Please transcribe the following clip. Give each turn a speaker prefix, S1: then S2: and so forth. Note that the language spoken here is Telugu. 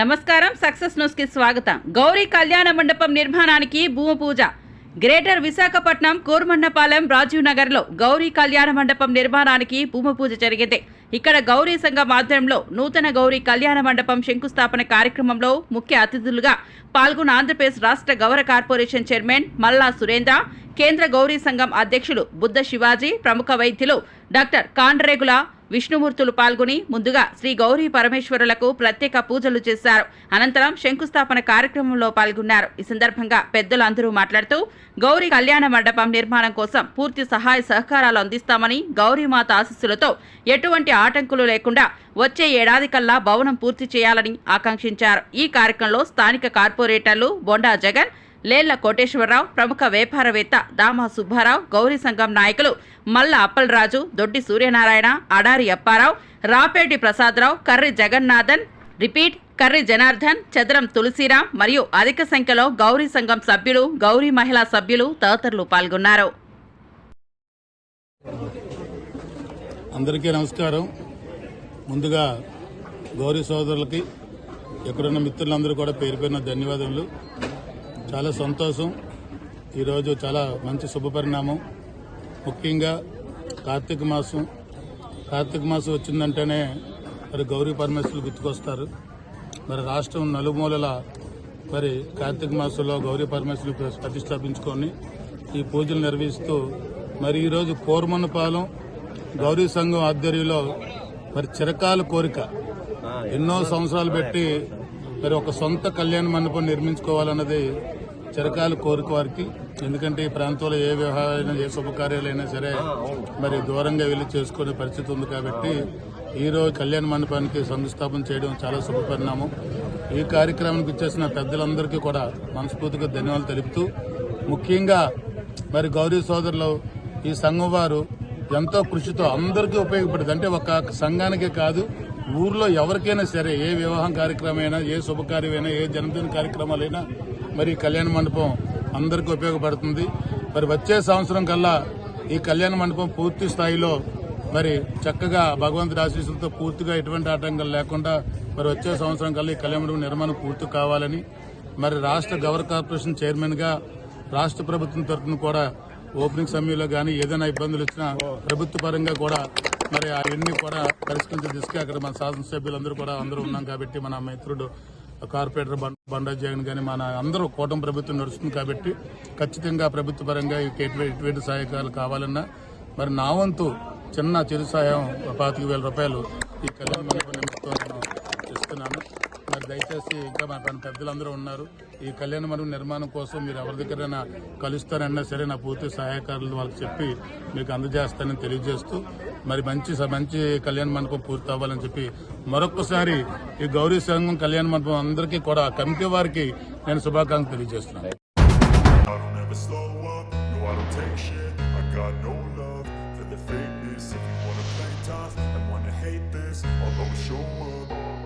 S1: నమస్కారం సక్సెస్ న్యూస్కి స్వాగతం. గౌరీ కళ్యాణ మండపం నిర్మాణానికి భూమి పూజ. గ్రేటర్ విశాఖపట్నం కోర్మన్నపాలెం రాజీవ్ నగర్లో గౌరీ కళ్యాణ మండపం నిర్మాణానికి భూమి పూజ జరిగింది. ఇక్కడ గౌరీ సంఘం ఆధ్వర్యంలో నూతన గౌరీ కళ్యాణ మండపం శంకుస్థాపన కార్యక్రమంలో ముఖ్య అతిథులుగా పాల్గొన్న ఆంధ్రప్రదేశ్ రాష్ట్ర గౌర కార్పొరేషన్ చైర్మన్ మల్లా సురేంద్ర కేంద్ర గౌరీ సంఘం అధ్యక్షులు బుద్ధ శివాజీ ప్రముఖ వైద్యులు డాక్టర్ కాండ్రేగుల విష్ణుమూర్తులు పాల్గొని ముందుగా శ్రీ గౌరీ పరమేశ్వరులకు ప్రత్యేక పూజలు చేశారు. అనంతరం శంకుస్థాపన కార్యక్రమంలో పాల్గొన్నారు. ఈ సందర్భంగా పెద్దలు అందరూ మాట్లాడుతూ గౌరీ కళ్యాణ మండపం నిర్మాణం కోసం పూర్తి సహాయ సహకారాలు అందిస్తామని గౌరీమాత ఆశీస్సులతో ఎటువంటి ఆటంకులు లేకుండా వచ్చే ఏడాది కల్లా భవనం పూర్తి చేయాలని ఆకాంక్షించారు. ఈ కార్యక్రమంలో స్థానిక కార్పొరేటర్లు బొండా జగన్ లేళ్ళ కోటేశ్వరరావు ప్రముఖ వ్యాపారవేత్త దామా సుబ్బారావు గౌరీ సంఘం నాయకులు మల్ల అప్పలరాజు దొడ్డి సూర్యనారాయణ అడారి అప్పారావు రాపేటి ప్రసాదరావు కర్రి జగన్నాథన్ రిపీట్ కర్రి జనార్దన్ చదరం తులసిరాం మరియు అధిక సంఖ్యలో గౌరీ సంఘం సభ్యులు గౌరీ మహిళా సభ్యులు తదితరులు పాల్గొన్నారు.
S2: అందరికీ నమస్కారం. ముందుగా గౌరీ సోదరులకి ఎక్కడున్న మిత్రులందరూ కూడా పేరు పేరున ధన్యవాదములు. చాలా సంతోషం. ఈరోజు చాలా మంచి శుభపరిణామం. ముఖ్యంగా కార్తీక మాసం. కార్తీక మాసం వచ్చిందంటేనే మరి గౌరీ పరమేశ్వరులు గుర్తుకొస్తారు. మరి రాష్ట్రం నలుమూలల మరి కార్తీక మాసంలో గౌరీ పరమేశ్వరులు ప్రతిష్టాపించుకొని ఈ పూజలు నిర్వహిస్తూ మరి ఈరోజు కోరమన్నపాలెం గౌరీ సంఘం ఆధ్వర్యంలో మరి చిరకాల కోరిక. ఎన్నో సంవత్సరాలు పెట్టి మరి ఒక సొంత కళ్యాణ మండపం నిర్మించుకోవాలన్నది చిరకాలు కోరిక వారికి. ఎందుకంటే ఈ ప్రాంతంలో ఏ వ్యవహారైనా ఏ శుభకార్యాలైనా సరే మరి దూరంగా వెళ్ళి చేసుకునే పరిస్థితి ఉంది కాబట్టి ఈ రోజు కళ్యాణ మండపానికి శంకుస్థాపన చేయడం చాలా శుభపరిణామం ఈ కార్యక్రమానికి ఇచ్చేసిన పెద్దలందరికీ కూడా మనస్ఫూర్తిగా ధన్యవాదాలు తెలుపుతూ ముఖ్యంగా మరి గౌరీ సోదరులు ఈ సంఘం వారు ఎంతో కృషితో అందరికీ ఉపయోగపడుతుంది అంటే ఒక సంఘానికే కాదు ఊర్లో ఎవరికైనా సరే ఏ వివాహం కార్యక్రమమైనా ఏ శుభకార్యమైనా ఏ జన్మదిన కార్యక్రమాలైనా మరి కళ్యాణ మండపం అందరికీ ఉపయోగపడుతుంది. మరి వచ్చే సంవత్సరం కల్లా ఈ కళ్యాణ మండపం పూర్తి స్థాయిలో మరి చక్కగా భగవంతుడి ఆశీస్సులతో పూర్తిగా ఎటువంటి ఆటంకాలు లేకుండా మరి వచ్చే సంవత్సరం కల్లా ఈ కళ్యాణ మండపం నిర్మాణం పూర్తి కావాలని మరి రాష్ట్ర గవర్ కార్పొరేషన్ చైర్మన్గా రాష్ట్ర ప్రభుత్వం తరఫున కూడా ఓపెనింగ్ సమయంలో కానీ ఏదైనా ఇబ్బందులు వచ్చినా ప్రభుత్వ పరంగా కూడా మరి అవన్నీ కూడా పరిష్కరించే దిశగా అక్కడ మన శాసనసభ్యులందరూ కూడా అందరూ ఉన్నాం కాబట్టి మన మిత్రుడు కార్పొరేటర్ బండా జగన్ కానీ మన అందరూ కూటమి ప్రభుత్వం నడుస్తుంది కాబట్టి ఖచ్చితంగా ప్రభుత్వ పరంగా ఎటువంటి ఎటువంటి సహాయకాలు కావాలన్నా మరి నా వంతు చిన్న చిరు సహాయం పాతిక వేల రూపాయలు ఈ కళ్యాణ మండపం నిమిత్తం నేను ఇస్తున్నాను. మరి దయచేసి ఇంకా మా పని పెద్దలందరూ ఉన్నారు. ఈ కళ్యాణ మండపం నిర్మాణం కోసం మీరు ఎవరి దగ్గరైనా కలుస్తారన్నా సరే నా పూర్తి సహాయకారులు వాళ్ళకి చెప్పి మీకు అందజేస్తానని తెలియజేస్తూ మరి మంచి మంచి కళ్యాణ మండపం పూర్తి అవ్వాలని చెప్పి మరొకసారి ఈ గౌరీ సంఘం కళ్యాణ మండపం అందరికీ కూడా కమిటీ వారికి నేను శుభాకాంక్షలు తెలియజేస్తున్నాను.
S3: Fakeness. If you wanna play tough and wanna hate this I'll always show up.